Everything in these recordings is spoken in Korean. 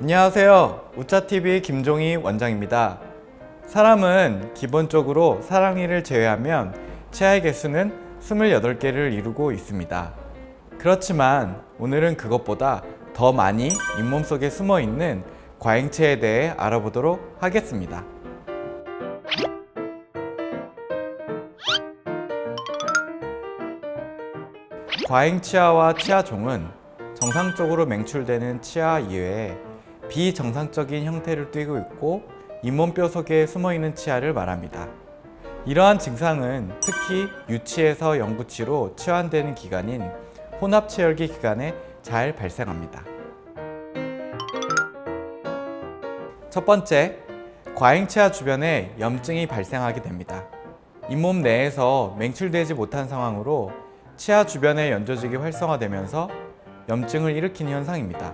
안녕하세요. 우차TV 김종희 원장입니다. 사람은 기본적으로 사랑니를 제외하면 치아의 개수는 28개를 이루고 있습니다. 그렇지만 오늘은 그것보다 더 많이 잇몸 속에 숨어 있는 과잉치에 대해 알아보도록 하겠습니다. 과잉치아와 치아종은 정상적으로 맹출되는 치아 이외에 비정상적인 형태를 띠고 있고 잇몸뼈 속에 숨어 있는 치아를 말합니다. 이러한 증상은 특히 유치에서 영구치로 치환되는 기간인 혼합체열기 기간에 잘 발생합니다. 첫 번째, 과잉치아 주변에 염증이 발생하게 됩니다. 잇몸 내에서 맹출되지 못한 상황으로 치아 주변의 연조직이 활성화되면서 염증을 일으키는 현상입니다.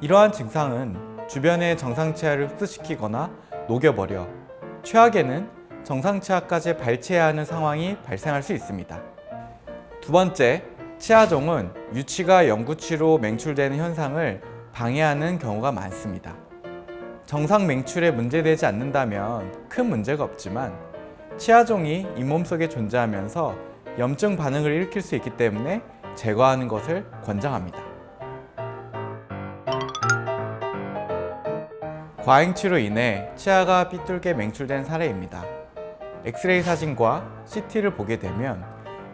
이러한 증상은 주변의 정상 치아를 흡수시키거나 녹여버려 최악에는 정상 치아까지 발치해야 하는 상황이 발생할 수 있습니다. 두 번째, 치아종은 유치가 영구치로 맹출되는 현상을 방해하는 경우가 많습니다. 정상 맹출에 문제되지 않는다면 큰 문제가 없지만 치아종이 잇몸 속에 존재하면서 염증 반응을 일으킬 수 있기 때문에 제거하는 것을 권장합니다. 과잉치로 인해 치아가 삐뚤게 맹출된 사례입니다. 엑스레이 사진과 CT를 보게 되면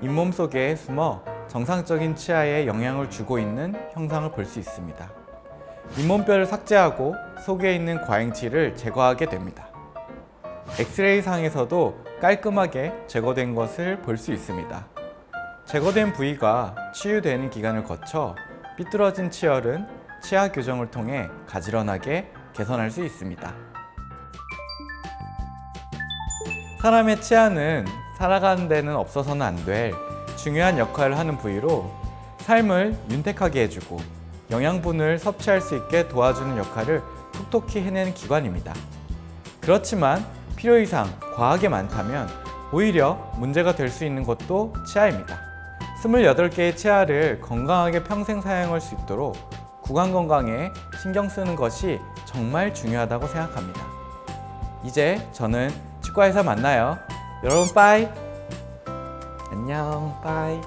잇몸 속에 숨어 정상적인 치아에 영향을 주고 있는 형상을 볼 수 있습니다. 잇몸뼈를 삭제하고 속에 있는 과잉치를 제거하게 됩니다. 엑스레이 상에서도 깔끔하게 제거된 것을 볼 수 있습니다. 제거된 부위가 치유되는 기간을 거쳐 삐뚤어진 치열은 치아 교정을 통해 가지런하게 개선할 수 있습니다. 사람의 치아는 살아가는 데는 없어서는 안 될 중요한 역할을 하는 부위로 삶을 윤택하게 해주고 영양분을 섭취할 수 있게 도와주는 역할을 톡톡히 해내는 기관입니다. 그렇지만 필요 이상 과하게 많다면 오히려 문제가 될 수 있는 것도 치아입니다. 28개의 치아를 건강하게 평생 사용할 수 있도록 구강 건강에 신경 쓰는 것이 정말 중요하다고 생각합니다. 이제 저는 치과에서 만나요. 여러분 빠이. 안녕 빠이.